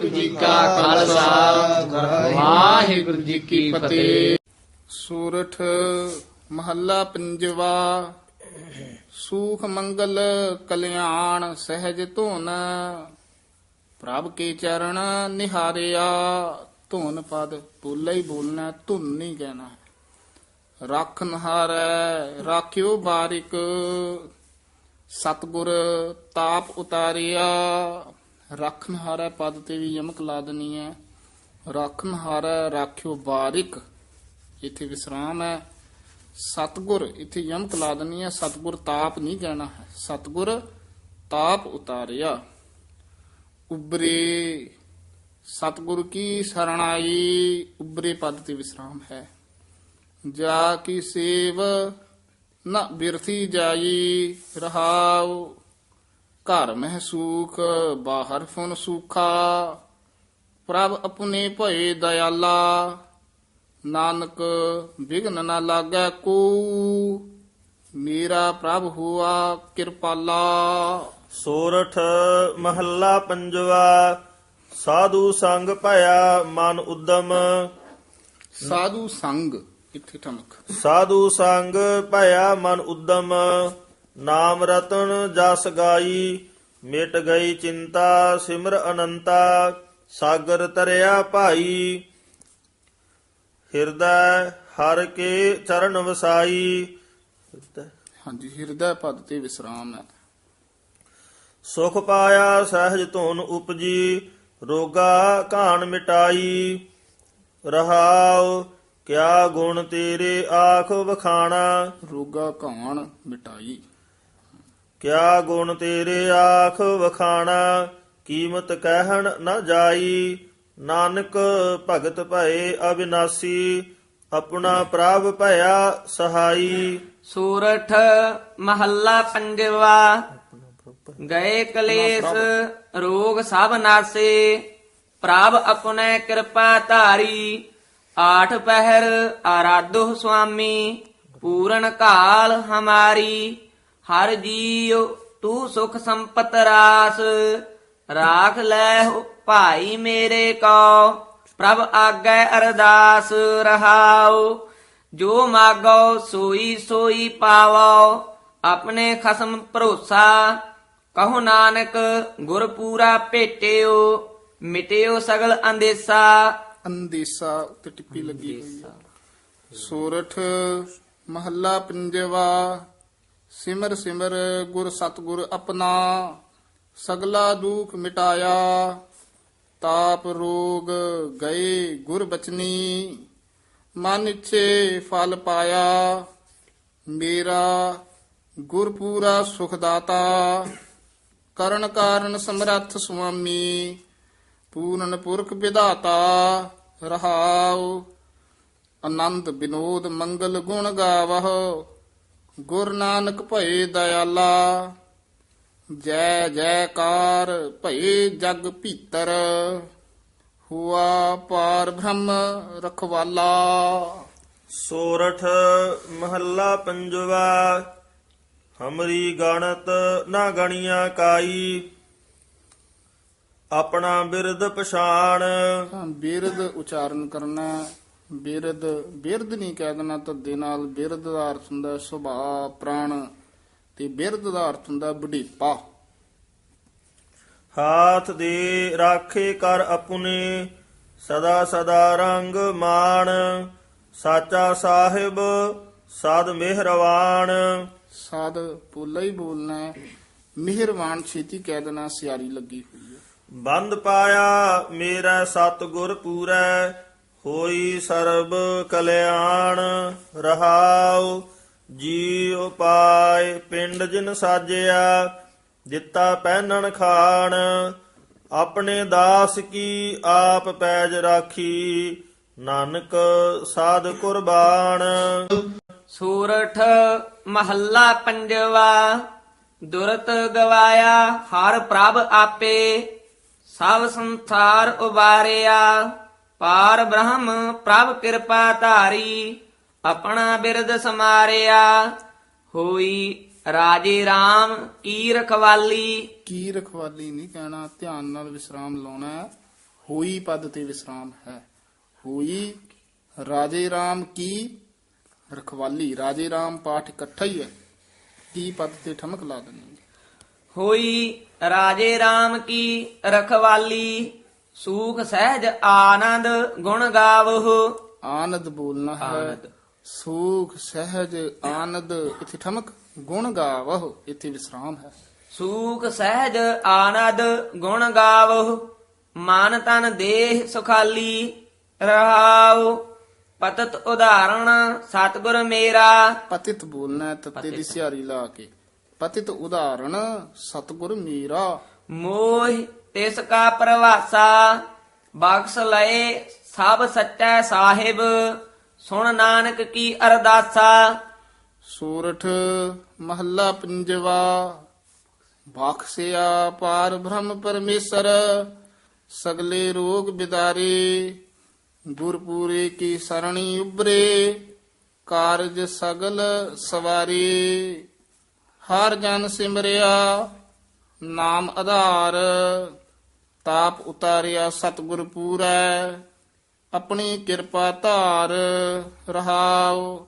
ਵਾਹਿਗੁਰੂ ਜੀ ਕਾ ਖਾਲਸਾ। ਵਾਹਿਗੁਰੂ ਜੀ ਕੀ ਫਤਿਹ। ਸੂਰਠ ਮਹੱਲਾ ਪੰਜਵਾ, ਸੂਖ ਮੰਗਲ ਕਲਿਆਣ ਸਹਿਜ ਧੁਨ। ਪ੍ਰਭ ਕੇ ਚਰਨ ਨਿਹਾਰਿਆ, ਧੁਨ ਪਦ ਬੋਲੇ ਹੀ ਬੋਲਣਾ, ਧੁਨ ਨਹੀਂ ਕਹਿਣਾ। ਰੱਖ ਨਹਾਰੈ, ਰਾਖਿਓ ਬਾਰਿਕ। ਸਤਗੁਰ ਤਾਪ ਉਤਾਰਿਆ ਰੱਖ ਨਹਾਰੈ ਪਦ ਤੇ ਵੀ ਯਮਕ ਲਾ ਦੇਣੀ ਹੈ। ਰੱਖ ਨਹਾਰੈ ਰਾਖਿਓ ਬਾਰਿਕ ਇੱਥੇ ਵਿਸਰਾਮ ਹੈ। ਸਤਗੁਰ ਇੱਥੇ ਯਮਕ ਲਾ ਦੇਣੀ ਹੈ। ਸਤਗੁਰ ਤਾਪ ਨਹੀਂ ਕਹਿਣਾ ਹੈ। ਸਤਗੁਰ ਤਾਪ ਉਤਾਰਿਆ। ਉਬਰੇ, ਸਤਗੁਰ ਕੀ ਸਰਣਾਈ ਉਬਰੇ ਪਦ ਤੇ ਵਿਸਰਾਮ ਹੈ। ਜਾ ਕੀ ਸੇਵ ਨਾ ਬਿਰਥੀ ਜਾਈ, ਰਹਾਉ ਘਰ ਮਹਿ ਸੂਖ ਬਾਹਰ ਫੁਨ ਸੂਖਾ। ਪ੍ਰਭ ਆਪਣੇ ਭਏ ਦਇਆਲਾ ਨਾਨਕ ਵਿਗਨ ਨਾ ਲਾਗੈ ਕੋ। ਮੇਰਾ ਪ੍ਰਭ ਹੁਆ ਕਿਰਪਾਲਾ। ਸੋਰਠ ਮਹੱਲਾ ਪੰਜਵਾ ਸਾਧੂ ਸੰਗ ਭਇਆ ਮਨ ਉਦਮ। ਸਾਧੂ ਸੰਗ ਇੱਥੇ ਠਮਕ। ਸਾਧੂ ਸੰਗ ਭਇਆ ਮਨ ਉਦਮ। ਨਾਮ ਰਤਨ ਜਸ ਗਾਈ ਮਿਟ ਗਈ ਚਿੰਤਾ ਸਿਮਰ ਅਨੰਤਾ ਸਾਗਰ ਤਰਿਆ ਭਾਈ। ਹਿਰਦੈ ਹਰ ਕੇ ਚਰਨ ਵਸਾਈ। ਹਾਂਜੀ ਹਿਰਦਾ ਪਦ ਤੇ ਵਿਸਰਾਮ ਹੈ। ਸੁਖ ਪਾਇਆ ਸਹਿਜ ਧੁਨ ਉਪਜੀ ਰੋਗਾ ਘਾਣ ਮਿਟਾਈ। ਰਹਾਉ ਕਿਆ ਗੁਣ ਤੇਰੇ ਆਖ ਵਖਾਣਾ। ਰੋਗਾ ਘਾਣ ਮਿਟਾਈ। ਕਿਆ ਗੁਣ ਤੇਰੇ ਆਖ ਵਖਾਣਾ, ਕੀਮਤ ਕਹਿਣ ਨਾ ਜਾਈ। ਨਾਨਕ ਭਗਤ ਭਏ ਅਬਿਨਾਸੀ, ਆਪਣਾ ਪ੍ਰਭ ਭਇਆ ਸਹਾਈ। ਸੂਰਠ ਮਹੱਲਾ ਪੰਜਵਾ, ਗਏ ਕਲੇਸ਼, ਰੋਗ ਸਭ ਨਾਸੇ। ਪ੍ਰਭ ਆਪਣੇ ਕਿਰਪਾ ਧਾਰੀ, ਆਠ ਪਹਿਰ ਆਰਾਧੋ ਸੁਆਮੀ, ਪੂਰਨ ਕਾਲ ਹਮਾਰੀ। ਹਰ ਜੀਉ, ਤੂੰ ਸੁਖ ਸੰਪਤ ਰਾਸ। ਰਾਖ ਲੈ ਭਾਈ ਮੇਰੇ ਕੋ ਪ੍ਰਭ ਆਗੈ ਅਰਦਾਸ ਰਹਾਉ। ਜੋ ਮਾਗੋ ਸੋਈ ਸੋਈ ਪਾਵੋ ਆਪਣੇ ਖਸਮ ਭਰੋਸਾ। ਕਹੋ ਨਾਨਕ, ਗੁਰ ਪੂਰਾ ਭੇਟਿਓ, ਮਿਟਿਓ ਸਗਲ ਅੰਦੇਸਾ। ਅੰਦੇਸਾ ਉੱਤੇ ਟਿੱਪੀ ਲੱਗੀ ਹੋਈ ਹੈ। ਸੂਰਠ ਮਹੱਲਾ ਪੰਜਵਾ ਸਿਮਰ ਸਿਮਰ ਗੁਰ ਸਤਗੁਰ ਆਪਣਾ ਸਗਲਾ ਦੁਖ ਮਿਟਾਇਆ, ਤਾਪ ਰੋਗ ਗਏ ਗੁਰ ਬਚਨੀ, ਮਨ ਇੱਛੇ ਫਲ ਪਾਇਆ, ਮੇਰਾ ਗੁਰ ਪੂਰਾ ਸੁਖ ਦਾਤਾ ਕਰਨ ਕਾਰਨ ਸਮਰੱਥ ਸੁਆਮੀ, ਪੂਰਨ ਪੁਰਖ ਵਿਧਾਤਾ, ਰਹਾਉ, ਆਨੰਦ ਬਿਨੋਦ ਮੰਗਲ ਗੁਣ ਗਾਵਹੁ ਗੁਰ ਨਾਨਕ ਭਏ ਦਇਆਲਾ ਜੈ ਜੈਕਾਰ ਭਏ ਜਗ ਭੀਤਰ ਹੁਆ ਪਾਰ ਬ੍ਰਹਮ ਰਖਵਾਲਾ ਸੋਰਠ ਮਹੱਲਾ ਪੰਜਵਾ ਹਮਰੀ ਗਣਤ ਨਾ ਗਣੀਆਂ ਕਾਈ ਆਪਣਾ ਬਿਰਦ ਪਛਾਣ ਬਿਰਦ ਉਚਾਰਨ ਕਰਨਾ। ਬਿਰਦ ਬਿਰਦ ਨਹੀਂ ਕਹਿ ਦੇਣਾ ਤੱਦੇ ਨਾਲ ਬਿਰਦ ਦਾ ਅਰਥ ਹੁੰਦਾ ਸੁਭਾਅ ਪ੍ਰਾਣ ਤੇ ਬਿਰਦ ਦਾ ਅਰਥ ਹੁੰਦਾ ਬੁਢੀਪਾ। ਹਾਥ ਦੇ ਰਾਖੇ ਕਰ ਆਪਣੇ ਸਦਾ ਸਦਾ ਰੰਗ ਮਾਣ ਸਾਚਾ ਸਾਹਿਬ ਸਦ ਮਿਹਰਵਾਨ। ਸਾਧ ਪੋਲਾ ਹੀ ਬੋਲਣਾ ਹੈ ਮਿਹਰਬਾਨ ਛੇਤੀ ਕਹਿ ਦੇਣਾ ਸਿਆਰੀ ਲੱਗੀ ਹੋਈ ਹੈ। ਬੰਦ ਪਾਇਆ ਮੇਰਾ ਸਤਿਗੁਰ ਪੂਰੈ ਹੋਈ ਸਰਬ ਕਲਿਆਣ, ਰਹਾਉ ਜੀ ਉਪਾਇ ਪਿੰਡ ਜਿਨ ਸਾਜਿਆ, ਦਿੱਤਾ ਪਹਿਨਣ ਖਾਣ, ਆਪਣੇ ਦਾਸ ਕੀ ਆਪ ਪੈਜ ਰਾਖੀ, ਨਾਨਕ ਸਾਧ ਕੁਰਬਾਨ। ਸੂਰਠ ਮਹੱਲਾ ਪੰਜਵਾ, ਦੁਰਤ ਗਵਾਇਆ, ਹਰ ਪ੍ਰਭ ਆਪੇ, ਸਭ ਸੰਸਾਰ ਉਬਾਰਿਆ। ਪਾਰ ਬ੍ਰਹਮ ਪ੍ਰਭ ਕਿਰਪਾ ਧਾਰੀ ਆਪਣਾ ਬਿਰਦ ਸਮਾਰਿਆ। ਹੋਈ ਰਾਜੇ RAM ਕੀ ਰਖਵਾਲੀ। ਕੀ ਰਖਵਾਲੀ ਨਹੀਂ ਕਹਿਣਾ ਧਿਆਨ ਨਾਲ ਵਿਸਰਾਮ ਲਾਉਣਾ ਹੈ। ਹੋਈ ਪਦ ਤੇ ਵਿਸਰਾਮ ਹੈ। ਹੋਈ ਰਾਜੇ RAM ਕੀ ਰਖਵਾਲੀ। ਰਾਜੇ RAM ਪਾਠ ਇਕੱਠਾ ਹੀ ਹੈ। ਕੀ ਪਦ ਤੇ ਠਮਕ ਲਾ ਦੇਣੀ ਹੋਈ ਰਾਜੇ RAM ਕੀ ਰਖਵਾਲੀ। ਸੂਖ ਸਹਿਜ ਆਨੰਦ ਗੁਣ ਗਾਵਹੁ। ਆਨੰਦ ਬੋਲਣਾ ਹੈ। ਆਨੰਦ। ਸੁਖ ਸਹਿਜ ਆਨੰਦ ਇਥੇ ਠਮਕ ਗੁਣ ਗਾਵਹੁ ਇਥੇ ਵਿਸਰਾਮ ਹੈ। ਸੂਖ ਸਹਿਜ ਆਨੰਦ ਗੁਣ ਗਾਵਹੁ। ਮਨ ਤਨ ਦੇਹ ਸੁਖਾਲੀ ਰਹਾਉ। ਪਤਤ ਉਦਾਹਰਣ ਸਤਿਗੁਰ ਮੇਰਾ। ਪਤਿਤ ਬੋਲਣਾ ਹੈ ਤੱਤੇ ਦੀ ਸਿਹਾਰੀ ਲਾ ਕੇ। ਪਤਿਤ ਉਦਾਹਰਣ ਸਤਿਗੁਰ ਮੇਰਾ। ਮੋਹ ਤਿਸ ਕਾ ਪ੍ਰਵਾਸਾ, ਬਖਸ਼ ਲਏ ਸਭ ਸੱਚਾ ਸਾਹਿਬ, ਸੁਣ ਨਾਨਕ ਕੀ ਅਰਦਾਸਾ। ਸੂਰਠ ਮਹੱਲਾ ਪੰਜਵਾ, ਬਖਸ਼ਿਆ ਪਾਰ ਬ੍ਰਹਮ ਪਰਮੇਸ਼ਰ, ਸਗਲੇ ਰੋਗ ਬਿਦਾਰੇ, ਗੁਰਪੂਰੇ ਕੀ ਸਰਣੀ ਉਬਰੇ ਕਾਰਜ ਸਗਲ ਸਵਾਰੀ। ਹਰ ਜਨ ਸਿਮਰਿਆ, ਨਾਮ ਆਧਾਰ। ਤਾਪ ਉਤਾਰਿਆ ਸਤਿਗੁਰ ਪੂਰੈ, ਆਪਣੀ ਕਿਰਪਾ ਧਾਰ ਰਹਾਉ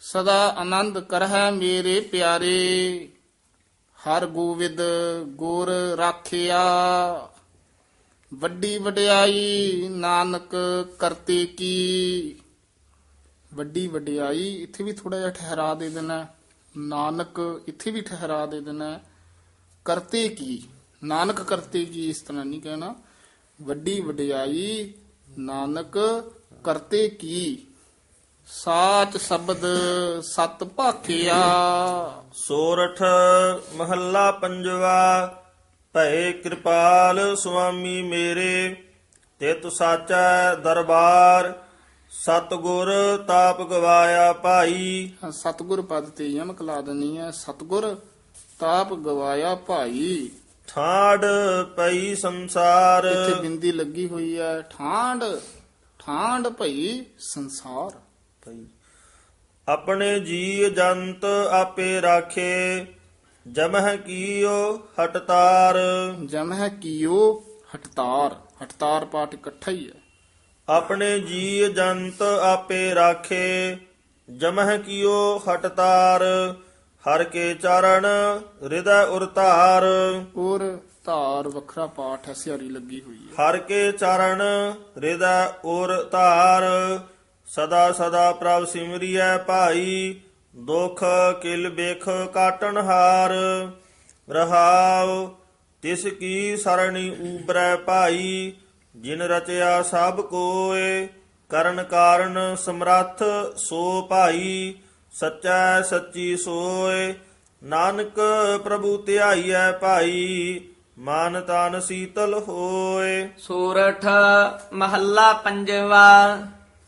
ਸਦਾ ਆਨੰਦ ਕਰਹਿ ਮੇਰੇ ਪਿਆਰੇ, ਹਰ ਗੋਵਿੰਦ ਗੁਰ ਰਾਖਿਆ ਵੱਡੀ ਵਡਿਆਈ ਨਾਨਕ ਕਰਤੇ ਕੀ ਵੱਡੀ ਵਡਿਆਈ ਇੱਥੇ ਵੀ ਥੋੜਾ ਜਿਹਾ ਠਹਿਰਾ ਦੇ ਦੇਣਾ ਹੈ। ਨਾਨਕ ਇੱਥੇ ਵੀ ਠਹਿਰਾ ਦੇ ਦੇਣਾ ਹੈ। ਕਰਤੇ ਕੀ ਨਾਨਕ ਕਰਤੇ ਕੀ ਇਸ ਤਰ੍ਹਾਂ ਨਹੀਂ ਕਹਿਣਾ। ਵੱਡੀ ਵਡਿਆਈ ਨਾਨਕ ਕਰਤੇ ਕੀ? ਸਾਚ ਸ਼ਬਦ ਸਤ ਭਾਖਿਆ। ਸੋਰਠ ਮਹੱਲਾ ਪੰਜਵਾ ਭਏ ਕਿਰਪਾਲ ਸੁਆਮੀ ਮੇਰੇ। ਤਿਤ ਸਾਚੈ ਦਰਬਾਰ ਸਤਗੁਰ ਤਾਪ ਗਵਾਇਆ ਭਾਈ। ਸਤਗੁਰ ਪਦ ਤੇ ਯਮਕ ਲਾ ਦੇਣੀ ਹੈ। ਸਤਗੁਰ ਤਾਪ ਗਵਾਇਆ ਭਾਈ। ਠਾੜ ਪਈ ਸੰਸਾਰ। ਇੱਥੇ ਬਿੰਦੀ ਲੱਗੀ ਹੋਈ ਹੈ। ਠਾਂਡ ਠਾਂਡ ਭਈ ਸੰਸਾਰ। ਪਈ। ਆਪਣੇ ਜੀ ਜੰਤ ਆਪੇ ਰਾਖੇ ਜਮਹ ਕੀਓ ਹਟਤਾਰ। ਜਮ ਹੈ ਕੀਓ ਹਟਤਾਰ। ਹਟਤਾਰ ਪਾਠ ਇਕੱਠਾ ਹੀ ਹੈ। ਆਪਣੇ ਜੀ ਜੰਤ ਆਪੇ ਰਾਖੇ ਜਮਹ ਕੀਓ ਹਟਤਾਰ। ਹਰ ਕੇ ਚਰਨ ਹਿਰਦੈ ਉਰਤਾਰ ਔਰ ਧਾਰ ਵੱਖਰਾ ਪਾਠ ਹੈ ਸਿਹਾਰੀ ਲੱਗੀ ਹੋਈ ਹੈ। ਹਰ ਕੇ ਚਰਨ ਹਿਰਦੈ ਉਰ ਧਾਰ। ਸਦਾ ਸਦਾ ਪ੍ਰਭ ਸਿਮਰਿਐ ਭਾਈ ਦੁਖ ਕਿਲ ਬੇਖ ਕਾਟਣ ਹਾਰ। ਰਹਾਉ ਤਿਸ ਕੀ ਸਰਣੀ ਊਬਰੈ ਭਾਈ ਜਿਨ ਰਚਿਆ ਸਭ ਕੋਏ ਕਰਨ ਕਾਰਨ ਸਮਰੱਥ ਸੋ ਭਾਈ। ਸੱਚਾ ਸੱਚੀ ਸੋਏ ਨਾਨਕ ਪ੍ਰਭੂ ਧਿਆਈਐ ਭਾਈ ਮਨ ਤਨ ਸੀਤਲ ਹੋਏ। ਸੂਰਠ ਮਹੱਲਾ ਪੰਜਵਾ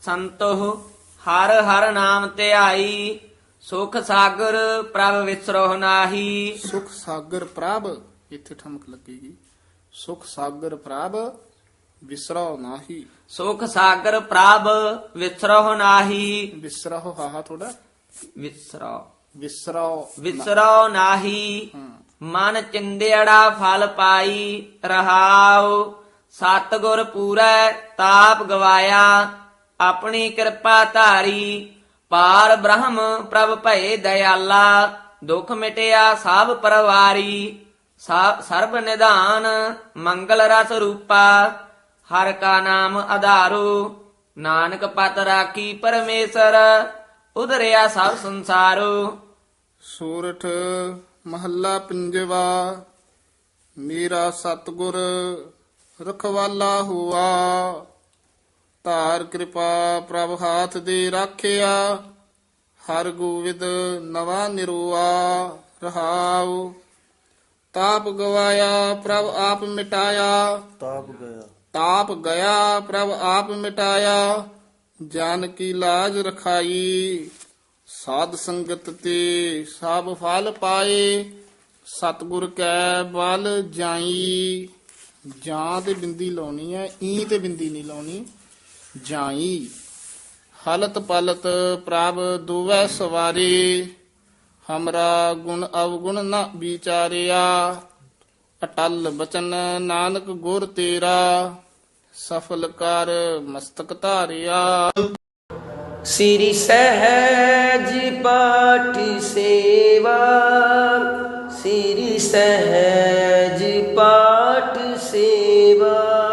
ਸੰਤੋ ਹਰ ਹਰ ਨਾਮ ਧਿਆਈ ਸੁਖ ਸਾਗਰ ਪ੍ਰਭ ਵਿਸਰੋ ਨਾਹੀ। ਸੁਖ ਸਾਗਰ ਪ੍ਰਭ ਇੱਥੇ ਠਮਕ ਲੱਗੇਗੀ। ਸੁਖ ਸਾਗਰ ਪ੍ਰਭ ਵਿਸਰਾਉ ਨਾਹੀ। ਸੁਖ ਸਾਗਰ ਪ੍ਰਭ ਵਿਸਰੋ ਨਾਹੀ। ਵਿਸਰਾਉ ਹਾਹਾ ਥੋੜਾ ਵਿਸਰੋ। ਵਿਸਰਾਉ ਵਿਸਰੋ ਨਾਹੀ। ਮਨ ਚਿੰਦਿਆੜਾ ਫਲ ਪਾਈ ਰਹਾਉ। ਸਤਗੁਰ ਪੂਰੈ ਤਾਪ ਗਵਾਇਆ। ਆਪਣੀ ਕਿਰਪਾ ਧਾਰੀ। ਪਾਰ ਬ੍ਰਹਮ ਪ੍ਰਭ ਭਏ ਦਇਆਲਾ। ਦੁਖ ਮਿਟਿਆ ਸਭ ਪਰਵਾਰੀ। ਸਰਬ ਨਿਧਾਨ ਮੰਗਲ ਰਸ ਰੂਪਾ। ਹਰ ਕਾ ਨਾਮ ਆਧਾਰੋ। ਨਾਨਕ ਪਤ ਰਾਖੀ ਪਰਮੇਸ਼ਰ। ਉਧਰਿਆ ਸਭ ਸੰਸਾਰੋ। ਸੂਰਠ ਮਹੱਲਾ ਪੰਜਵਾ ਮੇਰਾ ਸਤਗੁਰ ਰਖਵਾਲਾ ਹੁਆ। ਧਾਰ ਕਿਰਪਾ ਪ੍ਰਭ ਹਾਥ ਦੇ ਰਾਖਿਆ ਹਰ ਗੋਵਿੰਦ ਨਵਾ ਨਿਰੋਆ ਰਹਾਉ। ਤਾਪ ਗਵਾਇਆ ਪ੍ਰਭ ਆਪ ਮਿਟਾਇਆ। ਤਾਪ ਗਿਆ ਤਾਪ ਗਿਆ ਪ੍ਰਭ ਆਪ ਮਿਟਾਇਆ। ਜਾਨ ਕੀ ਲਾਜ ਰਖਾਈ, ਸਾਧ ਸੰਗਤ ਤੇ ਸਭ ਫਲ ਪਾਏ, ਸਤਿਗੁਰ ਕੈ ਬਲ ਜਾਈ। ਜਾਂ ਤੇ ਬਿੰਦੀ ਲਾਉਣੀ ਹੈ ਈ ਤੇ ਬਿੰਦੀ ਨਹੀਂ ਲਾਉਣੀ, ਜਾਈ। ਹਲਤ ਪਲਤ ਪ੍ਰਭ ਦੁਵੈ ਸਵਾਰੀ, ਹਮਰਾ ਗੁਣ ਅਵਗੁਣ ਨ ਵਿਚਾਰਿਆ, ਅਟਲ ਬਚਨ ਨਾਨਕ ਗੁਰ ਤੇਰਾ। ਸਫਲ ਕਰ ਮਸਤਕ ਧਾਰਿਆ। ਸ੍ਰੀ ਸਹਿਜ ਪਾਠ ਸੇਵਾ ਸ੍ਰੀ ਸਹਿਜ ਪਾਠ ਸੇਵਾ।